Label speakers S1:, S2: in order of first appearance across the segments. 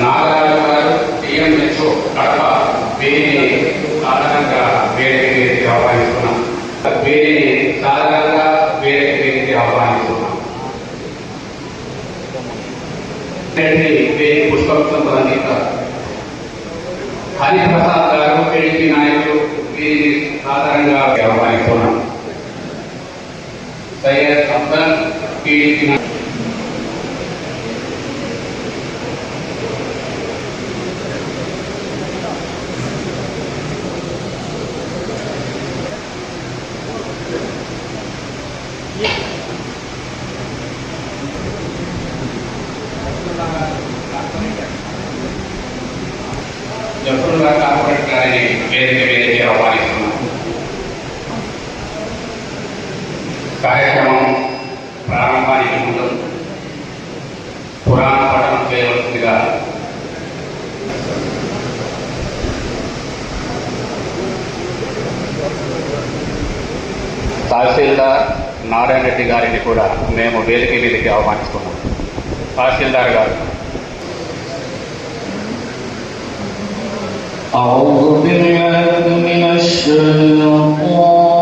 S1: నాగరాజు గారు టీఎంహెచ్ఓ కడప వీరిని సాధారణంగా వేదిక మీదకి ఆహ్వానిస్తున్నాం. వీరిని సాధారణంగా వేదిక ఆహ్వానిస్తున్నాం హరిప్రసాద్ తహసీల్దార్ గారు
S2: أعوذ بالله من الشيطان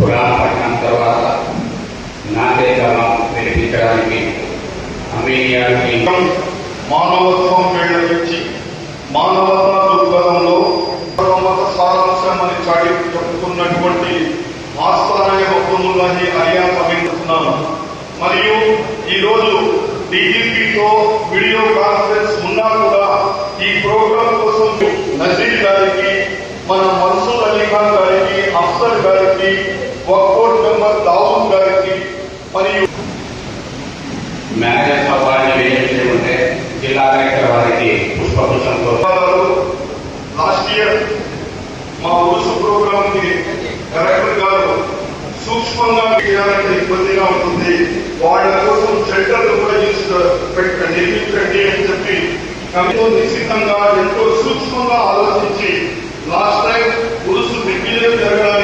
S1: పురాణ తర్వాత నాదే గమం వినిపించడానికి అమీనియానికి
S3: మానవత్వం మేళవించి మానవతా దృక్పథంలో మత సారాంశం అని చాటి చెప్పుకున్నటువంటి ఆస్థానయ భక్తులని అరియా సమీపిస్తున్నాను. మరియు ఈరోజు డీజీపీతో వీడియో కాన్ఫరెన్స్ ఉన్నా కూడా ఈ ప్రోగ్రాం కోసం నజీర్ గారికి మన మన్సూర్ అలీ ఖాన్ గారికి అఫ్సర్ గారికి వర్కౌట్ మెంబర్ దావుద్ గారికి మరియు
S1: మేనేజర్ అవార్డుని వేయించి ఉంటే జిల్లా కలెక్టర్ వారికి పుష్పగుచ్చంతో
S3: ధన్యవాదాలు లాస్ట్ ఇయర్ మా ఉరుసు ప్రోగ్రామ్కి కలెక్టర్ గారు సూక్ష్మంగా చేయాలంటే ఇబ్బందిగా ఉంటుంది వాళ్ళ కోసం షెల్టర్ కూడా చేసి- పెట్ట- నిర్మించండి అని చెప్పి ఎంతో నిశ్చితంగా ఎంతో సూక్ష్మంగా ఆలోచించి లాస్ట్ టైం ఉరుసు దిగ్విజయం జరగడానికి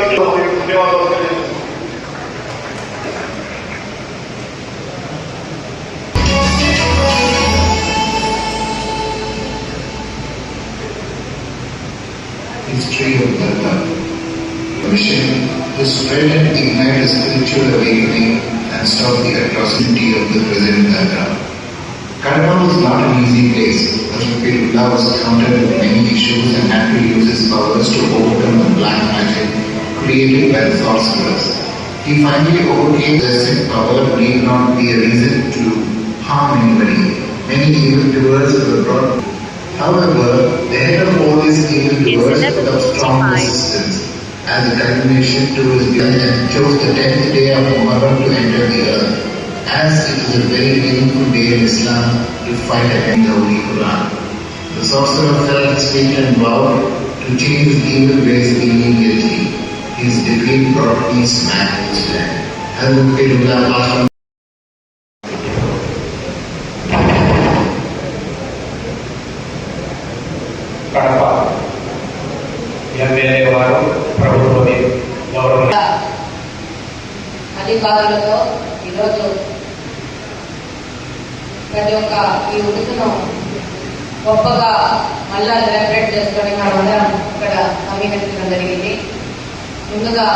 S4: Mission to spread and ignite a spiritual awakening and stop the atrocity of the present Dharma. Kadapa was not an easy place. Hazratullah was countered with many issues and had to use his powers to overcome the black magic created by the sorcerers. He finally overcame this and power need not be a reason to harm anybody. Many evildoers were brought However, the head of all these evildoers put up strong resistance as a culmination to his death and chose the tenth day of Muharram to enter the earth, as it is a very meaningful day in Islam to fight against the Holy Quran. The sorcerer felt his fate and vowed to change his evil ways immediately. His defeat brought peace back to his land.
S5: గొప్పగా మళ్ళా celebrate చేసుకొని మనమందరం ఇక్కడ సమీకరించడం జరిగింది. ముందుగా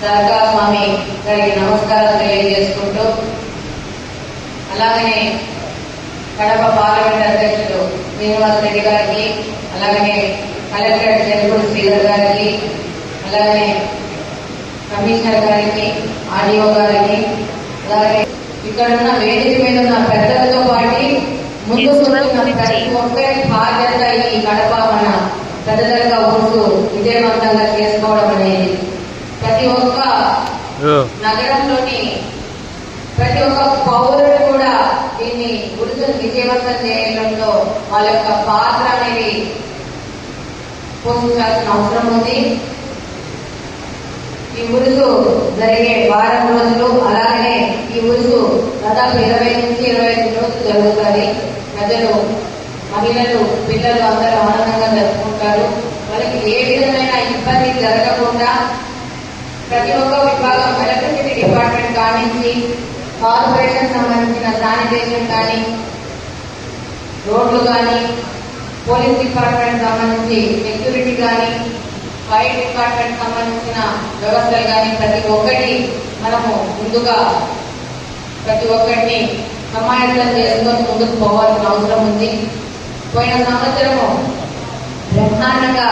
S5: దర్గా స్వామి గారికి నమస్కారాలు తెలియజేసుకుంటూ అలాగనే కడప పార్లమెంట్ అధ్యక్షుడు శ్రీనివాస్ రెడ్డి గారికి అలాగనే కలెక్టర్ చెరుకుడు శ్రీధర్ గారికి అలాగనే కమిషనర్ గారికి ఆర్డీఓ గారికి అలాగే ఇక్కడ ఉన్న వేదిక మీద ఉన్న పెద్దలతో పాటు ప్రతి ఒక్కరి బాధ్యత ఈ కడప మన పెద్దలుగా ఉంటూ విజయవంతంగా చేసుకోవడం అనేది ప్రతి ఒక్క నగరంలోని ప్రతి ఒక్క పౌరుడు కూడా దీన్ని గుర్తును విజయవంతం చేయడంలో వాళ్ళ యొక్క పాత్ర అనేది పోషించాల్సిన అవసరం ఉంది. ఈ ఉరుసు జరిగే వారం రోజులు అలాగనే ఈ ఉరుసు దాదాపు ఇరవై నుంచి ఇరవై ఐదు రోజులు జరుగుతుంది. ప్రజలు మహిళలు పిల్లలు అందరూ ఆనందంగా జరుపుకుంటారు. వాళ్ళకి ఏ విధమైన ఇబ్బంది జరగకుండా ప్రతి ఒక్క విభాగం ఎలక్ట్రిసిటీ డిపార్ట్మెంట్ కానించి కార్పొరేషన్ సంబంధించిన శానిటేషన్ కానీ రోడ్లు కానీ పోలీస్ డిపార్ట్మెంట్ సంబంధించి సెక్యూరిటీ కానీ ఫైర్ డిపార్ట్మెంట్ సంబంధించిన వ్యవస్థలు కానీ ప్రతి ఒక్కటి మనము ముందుగా ప్రతి ఒక్కటిని సమాయత్తం చేసుకొని ముందుకు పోవాల్సిన అవసరం ఉంది. పోయిన సంవత్సరము బ్రహ్మాండంగా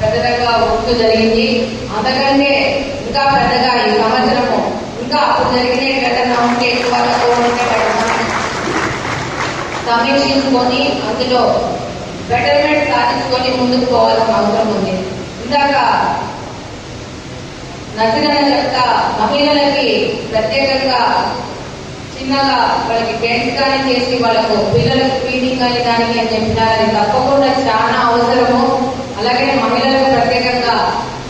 S5: పెద్దగా ఉక్కు జరిగింది. అంతకంటే ఇంకా పెద్దగా ఈ సంవత్సరము ఇంకా అప్పుడు జరిగిన ఘటన ఉంటే ఎక్కువ సమీక్షించుకొని అందులో బెటర్మెంట్ సాధించుకొని ముందుకు పోవాల్సిన అవసరం ఉంది. ఇందాక నచ్చిన చెప్తా మహిళలకి ప్రత్యేకంగా చిన్నగా వాళ్ళకి టెంట్స్ కానీ చేసి వాళ్ళకు పిల్లలకు ఫీడింగ్ కానీ దానికి అని చెప్పినారు అది తప్పకుండా చాలా అవసరము. అలాగే మహిళలకు ప్రత్యేకంగా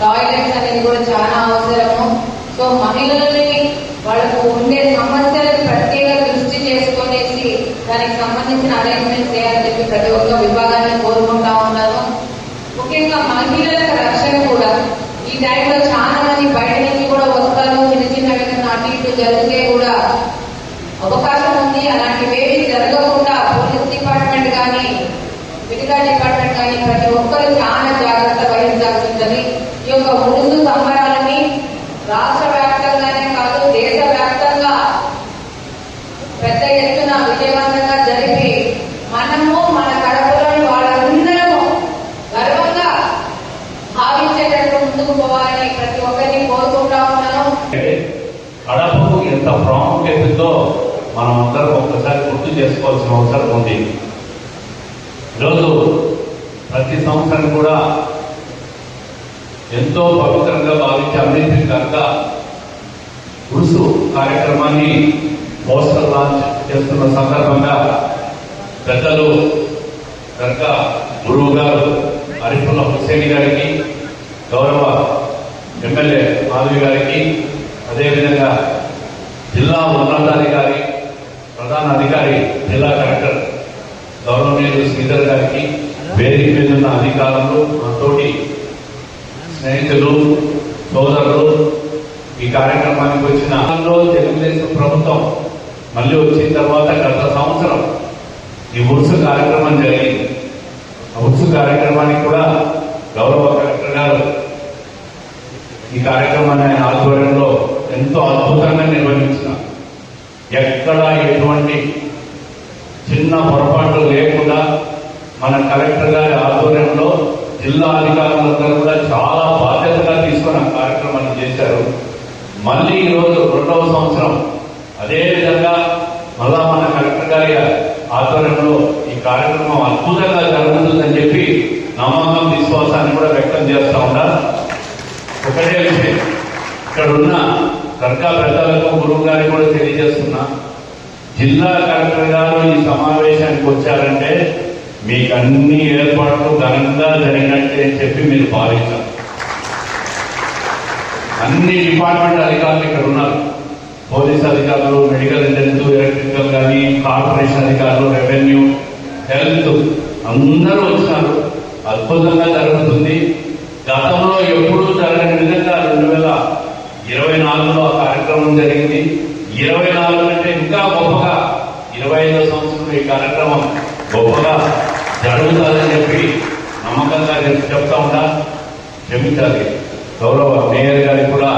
S5: టాయిలెట్స్ అనేది కూడా చాలా అవసరము. సో మహిళలని వాళ్ళకు ఉండే సమస్యలకు ప్రత్యేక దృష్టి చేసుకునేసి దానికి సంబంధించిన అరేంజ్మెంట్ చేయాలని చెప్పి ప్రతి ఒక్క విభాగాన్ని కోరుకుంటా ఉన్నాను ముఖ్యంగా మహిళలకు రక్షణ కూడా ఈ టైంలో చాలా మంది బయట నుంచి కూడా వస్తారు చిన్న చిన్న విధంగా అటు ఇటు జరిగితే కూడా అవకాశం ఉంది. అలాంటివేవి జరగకుండా పోలీస్ డిపార్ట్మెంట్ కానీ మెడికల్ డిపార్ట్మెంట్ కానీ ప్రతి ఒక్కరు చాలా జాగ్రత్త వహించాల్సి ఉంటుంది ఈ యొక్క ముందు సంబరాలని రాష్ట్ర వ్యాప్తంగానే కాదు దేశ వ్యాప్తంగా పెద్ద ఎత్తున విజయవంతంగా జరిపి మనము మన కడపలోని వాళ్ళందరము గర్వంగా భావించేటట్టు ముందుకు పోవాలని ప్రతి ఒక్కరిని కోరుకుంటా ఉన్నాను.
S6: కడపకు ఎంత ప్రాముఖ్యతతో మనం అందరం ఒక్కసారి గుర్తు చేసుకోవాల్సిన అవసరం ఉంది. ఈరోజు ప్రతి సంవత్సరం కూడా ఎంతో పవిత్రంగా భావించి అన్నింటికి కనుక ఉరుసు కార్యక్రమాన్ని పోస్టర్ లాంచ్ చేస్తున్న సందర్భంగా పెద్దలు కనుక గురువు గారు అరిఫుల్లా హుస్సేన్ గారికి గౌరవ ఎమ్మెల్యే మాధవి గారికి అదేవిధంగా జిల్లా ఉన్నతాధికారి ప్రధాన అధికారి జిల్లా కలెక్టర్ గౌరవనీయులు శ్రీధర్ గారికి వేదిక మీద ఉన్న అధికారులు నాతోటి స్నేహితులు సోదరులు ఈ కార్యక్రమానికి వచ్చిన తెలుగుదేశం ప్రభుత్వం మళ్ళీ వచ్చిన తర్వాత గత సంవత్సరం ఈ ఉరుసు కార్యక్రమం జరిగింది. ఆ ఉరుసు కార్యక్రమానికి కూడా గౌరవ కలెక్టర్ గారు ఈ కార్యక్రమాన్ని ఆయన ఆధ్వర్యంలో ఎంతో అద్భుతంగా నిర్వహించిన ఎక్కడ ఎటువంటి చిన్న పొరపాట్లు లేకుండా మన కలెక్టర్ గారి ఆధ్వర్యంలో జిల్లా అధికారులందరూ కూడా చాలా బాధ్యతగా తీసుకుని ఆ కార్యక్రమాన్ని చేశారు. మళ్ళీ ఈరోజు రెండవ సంవత్సరం. అదేవిధంగా మళ్ళా మన కలెక్టర్ గారి ఆధ్వర్యంలో ఈ కార్యక్రమం అద్భుతంగా జరుగుతుందని చెప్పి నమ్మకం విశ్వాసాన్ని కూడా వ్యక్తం చేస్తా ఉన్నారు ఒకటే విషయం. ఇక్కడ ఉన్న దర్గా పెద్దలకు గురువు గారికి కూడా తెలియజేస్తున్నా. జిల్లా కలెక్టర్ గారు ఈ సమావేశానికి వచ్చారంటే మీకు అన్ని ఏర్పాట్లు ఘనంగా జరిగినట్టే అని చెప్పి మీరు భావించారు అన్ని డిపార్ట్మెంట్ అధికారులు ఇక్కడ ఉన్నారు. పోలీస్ అధికారులు మెడికల్ ఇంజనీర్స్ ఎలక్ట్రికల్ కానీ కార్పొరేషన్ అధికారులు రెవెన్యూ హెల్త్ అందరూ వచ్చినారు. అద్భుతంగా జరుగుతుంది. గతంలో ఎప్పుడూ జరగని విధంగా రెండు వేల ఇరవై నాలుగులో ఆ కార్యక్రమం జరిగింది. ఇరవై నాలుగు అంటే ఇంకా గొప్పగా ఇరవై ఐదో సంవత్సరం ఈ కార్యక్రమం గొప్పగా జరుగుతుందని చెప్పి నమ్మకంగా నేను చెప్తా ఉంటా క్షమించాలి. గౌరవ మేయర్ గారికి కూడా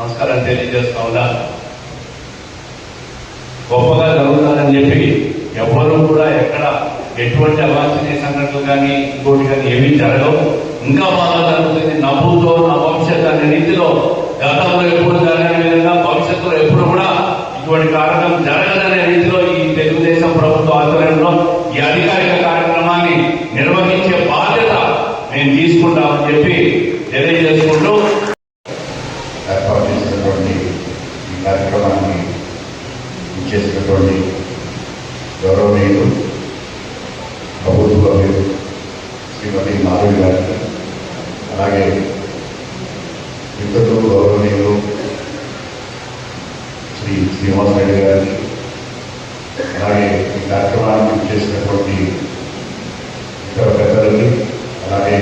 S6: నమస్కారం తెలియజేస్తా ఉన్నా. గొప్పగా జరుగుతుందని చెప్పి ఎవ్వరూ కూడా ఎక్కడ ఎటువంటి అవాంఛనీయ సంఘటనలు కానీ ఇంకోటి కానీ ఏమీ జరగవు. ఇంకా బాగా జరుగుతుంది. నవ్వుతో నా భవిష్యత్ అనే రీతిలో గతంలో ఎప్పుడు జరగని విధంగా భవిష్యత్తులో ఎప్పుడు కూడా ఇటువంటి కారణం జరగదనే రీతిలో ఈ తెలుగుదేశం ప్రభుత్వ ఆధ్వర్యంలో ఈ అధికారి కార్యక్రమాన్ని నిర్వహించే బాధ్యత మేము తీసుకుంటామని చెప్పి తెలియజేసుకుంటూ
S7: ఏర్పాటు చేసినటువంటి ఈ కార్యక్రమాన్ని చేసినటువంటి గౌరవనీయులు ప్రభుత్వ శ్రీ శ్రీమతి మాధవి గారికి అలాగే మిత్రులు గౌరవనీయులు శ్రీ శ్రీనివాస్ రెడ్డి గారికి అలాగే ఈ కార్యక్రమాన్ని చేసినటువంటి ఇతర పెద్దలకి అలాగే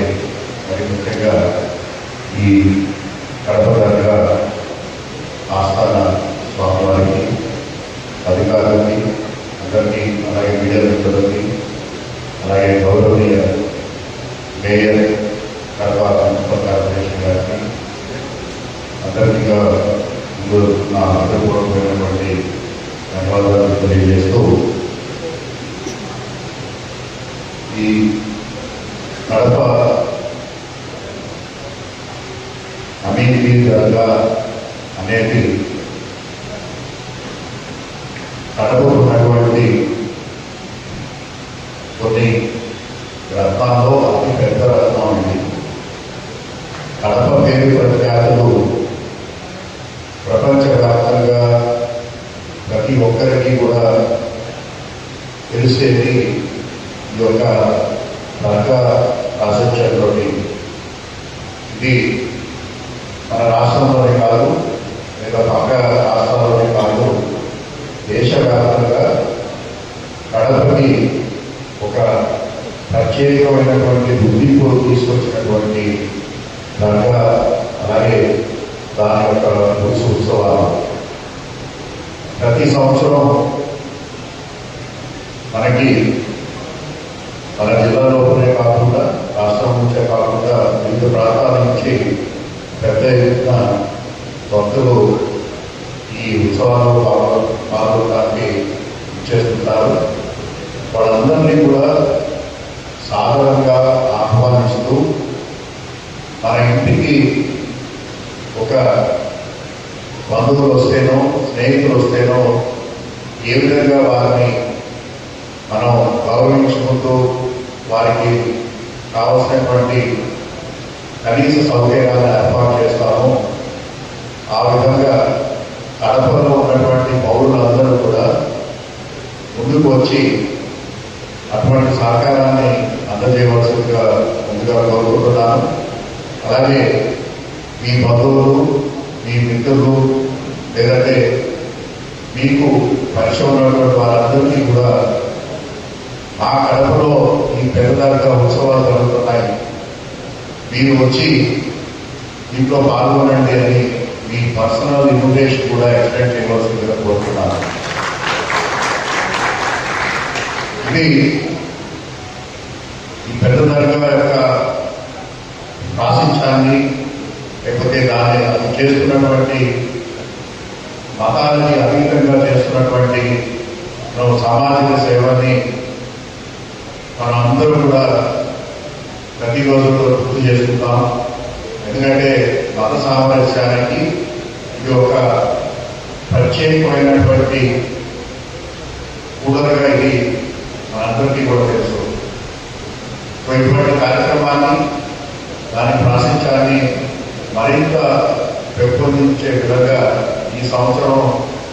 S7: మరి ఈ కడప దర్గా ఆస్థాన స్వామివారికి అధికారులకి అందరికీ అలాగే మీడియా మిత్రులకి అలాగే గౌరవనీయ మేయర్ కడప మున్సిపల్ కార్పొరేషన్ గారికి అందరికీ నా హృదయపూర్వకమైనటువంటి ధన్యవాదాలు తెలియజేస్తూ ఈ కడప రాజా అనేది కడప ఉన్నటువంటి కొన్ని రత్నాల్లో అతి పెద్ద రత్నం ఇది కడప పేరు ప్రఖ్యాతులు ప్రపంచవ్యాప్తంగా ప్రతి ఒక్కరికి కూడా తెలిసేది ఈ యొక్క దర్గా ప్రాశస్యంలోని ఇది మన రాష్ట్రంలోనే కాదు లేదా పక్క రాష్ట్రాల్లోనే కాదు దేశవ్యాప్తంగా కడపకి ఒక ప్రత్యేకమైనటువంటి గుర్తింపు తీసుకొచ్చినటువంటి దర్గా అలాగే దాని యొక్క ఉత్సవాలు. ప్రతి సంవత్సరం మనకి మన జిల్లాలోనే కాకుండా రాష్ట్రం నుంచే కాకుండా వివిధ ప్రాంతాల నుంచి పెద్ద ఎత్తున భక్తులు ఈ ఉత్సవాల్లో పాల్గొ పాల్గొనడానికి ఇచ్చేస్తుంటారు. వాళ్ళందరినీ కూడా సాధారణంగా ఆహ్వానిస్తూ మన ఇంటికి ఒక బంధువులు వస్తేనో స్నేహితులు వస్తేనో ఏ విధంగా వారిని మనం గౌరవించుకుంటూ వారికి కావలసినటువంటి కనీస సౌకర్యాలను ఏర్పాటు చేస్తాము ఆ విధంగా కడపలో ఉన్నటువంటి పౌరులందరూ కూడా ముందుకు వచ్చి అటువంటి సహకారాన్ని అందజేయవలసిందిగా ముందుగా కోరుకుంటున్నాను. అలాగే మీ బంధువులు మీ మిత్రులు లేదంటే మీకు పరిచయం ఉన్నటువంటి వారందరికీ కూడా మా కడపలో ఈ పెద్దదాకా ఉత్సవాలు జరుగుతున్నాయి. మీరు వచ్చి దీంట్లో పాల్గొనండి అని మీ పర్సనల్ ఇన్విటేషన్ కూడా ఎక్స్టెండ్ చేయవలసిందిగా కోరుతున్నాను. ఇది పెద్ద దర్గా యొక్క ప్రాశించాన్ని లేకపోతే దాన్ని చేస్తున్నటువంటి మతానికి అతీతంగా చేస్తున్నటువంటి మనం సామాజిక సేవని మనం అందరూ కూడా ప్రతిరోజు గుర్తు చేసుకుంటాం. ఎందుకంటే మత సామరస్యానికి ఇది ఒక ప్రత్యేకమైనటువంటి కూడలుగా ఇది మనందరికీ కూడా తెలుసు. ఇటువంటి కార్యక్రమాన్ని దాని ప్రాశించాన్ని మరింత పెంపొందించే విధంగా ఈ సంవత్సరం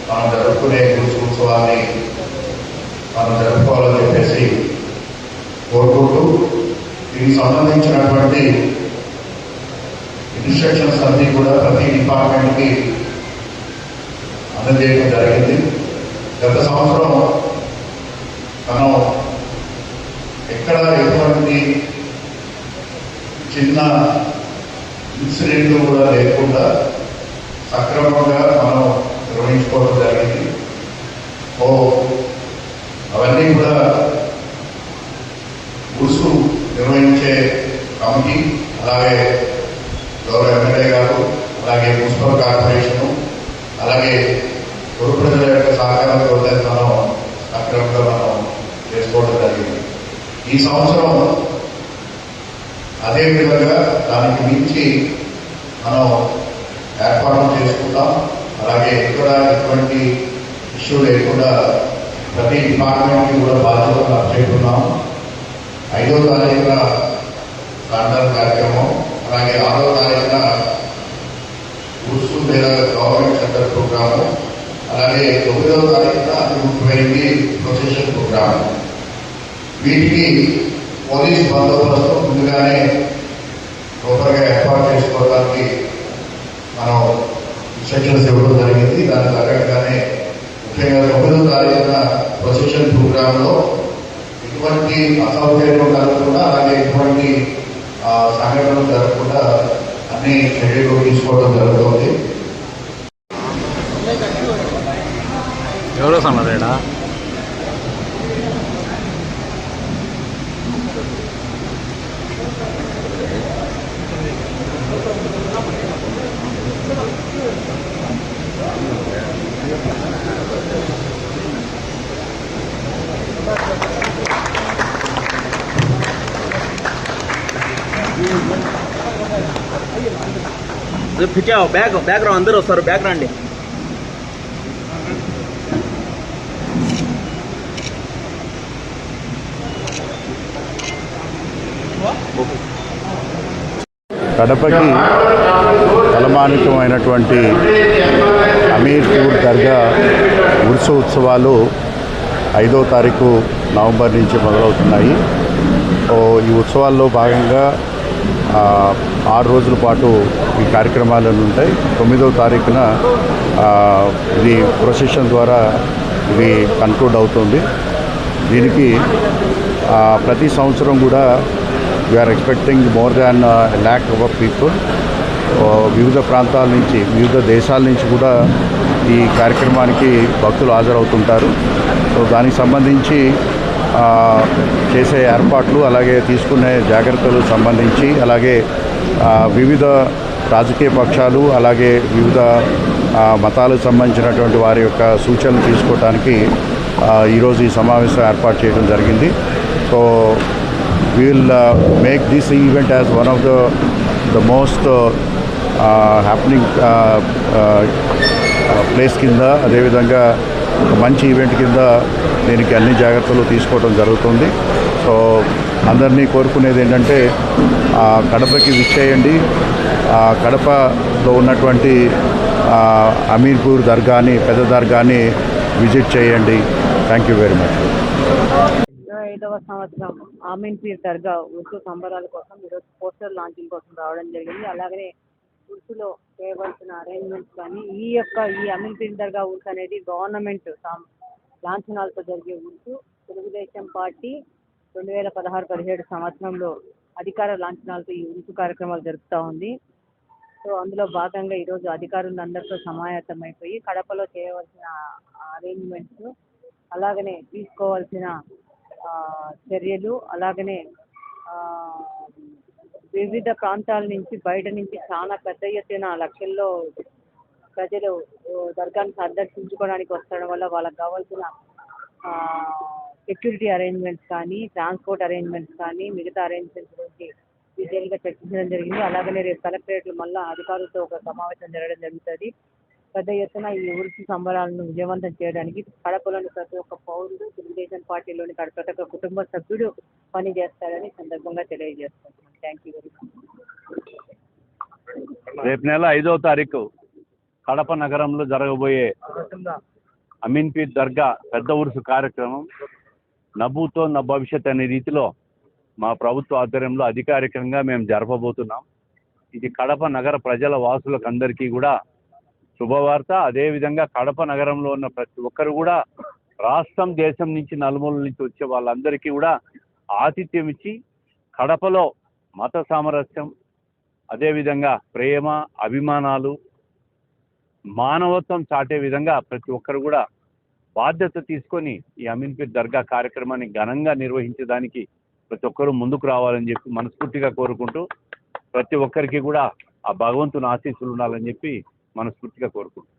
S7: మనం జరుపుకునే గురుసు ఉత్సవాన్ని మనం జరుపుకోవాలని చెప్పేసి కోరుకుంటూ దీనికి సంబంధించినటువంటి ఇన్స్ట్రక్షన్స్ అన్ని కూడా ప్రతి డిపార్ట్మెంట్కి అందజేయడం జరిగింది. గత సంవత్సరం మనం ఎక్కడ ఎటువంటి చిన్న ఇన్సిడెంట్లు కూడా లేకుండా సక్రమంగా మనం నిర్వహించుకోవడం జరిగింది. ఓ అవన్నీ కూడా ఉరుసు నిర్వహించే కమిటీ అలాగే గౌరవ ఎమ్మెల్యే గారు అలాగే మున్సిపల్ కార్పొరేషన్ అలాగే గురు ప్రజల యొక్క సహకారంతో మనం సక్రమంగా మనం చేసుకోవడం జరిగింది. ఈ సంవత్సరం అదే విధంగా దానికి మించి మనం ఏర్పాట్లు చేసుకుంటాం. అలాగే ఎక్కడ ఎటువంటి ఇష్యూ లేకుండా ప్రతి డిపార్ట్మెంట్కి కూడా బాధ్యతలు అప్పచెప్పున్నాం ఐదో తారీఖున లాండర్ కార్యక్రమం అలాగే ఆరో తారీఖున గుర్సు లేదా గవర్నమెంట్ సెంటర్ ప్రోగ్రాము అలాగే తొమ్మిదవ తారీఖున అతి ముఖ్యమైనది ప్రొసెషన్ ప్రోగ్రాము. వీటికి
S8: పోలీస్ బందోబస్తు ముందుగానే సూపర్గా ఏర్పాటు చేసుకోవడానికి మనం ఇన్స్ట్రక్షన్స్ ఇవ్వడం జరిగింది. దాని తగ్గట్టుగానే ముఖ్యంగా తొమ్మిదో తారీఖున ప్రొసెషన్ ప్రోగ్రాంలో ఎటువంటి అసౌకర్యం కలగకుండా అలాగే ఎటువంటి సంఘటనలు జరగకుండా అన్ని చర్యలు తీసుకోవడం జరుగుతుంది.
S6: ఎవరో సమాధాడా?
S9: పిచ్చా బ్యాక్ బ్యాక్ రా అందరూ వస్తారు బ్యాక్ రండి
S7: కడపకి తలమానికమైనటువంటి అమీర్పూర్ దర్గా ఉరుసు ఉత్సవాలు ఐదో తారీఖు నవంబర్ నుంచి మొదలవుతున్నాయి. ఓ ఈ ఉత్సవాల్లో భాగంగా ఆరు రోజుల పాటు ఈ కార్యక్రమాలు ఉంటాయి. తొమ్మిదవ తారీఖున ఇది ప్రొసెషన్ ద్వారా ఇది కన్క్లూడ్ అవుతుంది. దీనికి ప్రతి సంవత్సరం కూడా we're expecting more than lakh of people వివిధ ప్రాంతాల నుంచి వివిధ దేశాల నుంచి కూడా ఈ కార్యక్రమానికి భక్తులు హాజరవుతుంటారు. సో దానికి సంబంధించి చేసే ఏర్పాట్లు అలాగే తీసుకునే జాగ్రత్తలు సంబంధించి అలాగే వివిధ రాజకీయ పక్షాలు అలాగే వివిధ మతాలకు సంబంధించినటువంటి వారి యొక్క సూచనలు తీసుకోవడానికి ఈరోజు ఈ సమావేశం ఏర్పాటు చేయడం జరిగింది. So will make this event as one of the the most happening place కింద అదేవిధంగా ఒక మంచి ఈవెంట్ కింద దీనికి అన్ని జాగ్రత్తలు తీసుకోవడం జరుగుతుంది. సో అందరినీ కోరుకునేది ఏంటంటే కడపకి విచ్చేయండి. కడపలో ఉన్నటువంటి అమీర్పూర్ దర్గాని పెద్ద దర్గాని విజిట్ చేయండి. థ్యాంక్ యూ వెరీ మచ్
S10: ఐదవ సంవత్సరం అమీన్పీర్ దర్గా ఉర్సు సంబరాల కోసం ఈరోజు పోస్టర్ లాంచింగ్ కోసం రావడం జరిగింది. అలాగనే ఉర్సులో చేయవలసిన అరేంజ్మెంట్స్ కానీ ఈ యొక్క ఈ అమీన్పీర్ దర్గా ఉర్సు అనేది గవర్నమెంట్ లాంఛనాలతో జరిగే ఉర్సు తెలుగుదేశం పార్టీ రెండు వేల పదహారు పదిహేడు సంవత్సరంలో అధికార లాంఛనాలతో ఈ ఉర్సు కార్యక్రమాలు జరుపుతూ ఉంది. సో అందులో భాగంగా ఈరోజు అధికారులు అందరితో సమాయత్తమైపోయి కడపలో చేయవలసిన అరేంజ్మెంట్స్ అలాగనే తీసుకోవాల్సిన చర్యలు అలాగనే వివిధ ప్రాంతాల నుంచి బయట నుంచి చాలా పెద్ద ఎత్తున లక్షల్లో ప్రజలు దర్గాను సందర్శించుకోవడానికి వస్తడం వల్ల వాళ్ళకి కావాల్సిన సెక్యూరిటీ అరేంజ్మెంట్స్ కానీ ట్రాన్స్పోర్ట్ అరేంజ్మెంట్స్ కానీ మిగతా అరేంజ్మెంట్స్ గురించి డీటెయిల్గా చర్చించడం జరిగింది. అలాగనే రేపు కలెక్టరేట్లో మళ్ళీ అధికారులతో ఒక సమావేశం జరగడం జరుగుతుంది. పెద్ద ఎత్తున ఈ ఉరుసు సంబరాలను విజయవంతం చేయడానికి కడపలోని ప్రతి ఒక్క పౌరుడు తెలుగుదేశం పార్టీలోని కడ- ప్రతి ఒక్క కుటుంబ సభ్యుడు పనిచేస్తారని చేస్తాడని సందర్భంగా తెలియజేస్తున్నాను థ్యాంక్ యూ వెరీ మచ్
S6: రేపు నెల ఐదో తారీఖు కడప నగరంలో జరగబోయే అమీన్పీర్ దర్గా పెద్ద ఉరుసు కార్యక్రమం. నవ్వుతో నా భవిష్యత్ అనే రీతిలో మా ప్రభుత్వ ఆధ్వర్యంలో అధికారికంగా మేము జరపబోతున్నాం. ఇది కడప నగర ప్రజల వాసులకు అందరికీ కూడా శుభవార్త. అదేవిధంగా కడప నగరంలో ఉన్న ప్రతి ఒక్కరు కూడా రాష్ట్రం దేశం నుంచి నలుమూలల నుంచి వచ్చే వాళ్ళందరికీ కూడా ఆతిథ్యం ఇచ్చి కడపలో మత సామరస్యం అదేవిధంగా ప్రేమ అభిమానాలు మానవత్వం చాటే విధంగా ప్రతి ఒక్కరు కూడా బాధ్యత తీసుకొని ఈ అమీన్పీర్ దర్గా కార్యక్రమాన్ని ఘనంగా నిర్వహించడానికి ప్రతి ఒక్కరూ ముందుకు రావాలని చెప్పి మనస్ఫూర్తిగా కోరుకుంటూ ప్రతి ఒక్కరికి కూడా ఆ భగవంతుని ఆశీస్సులు ఉండాలని చెప్పి మనస్ఫూర్తిగా కోరుకుంటున్నాం.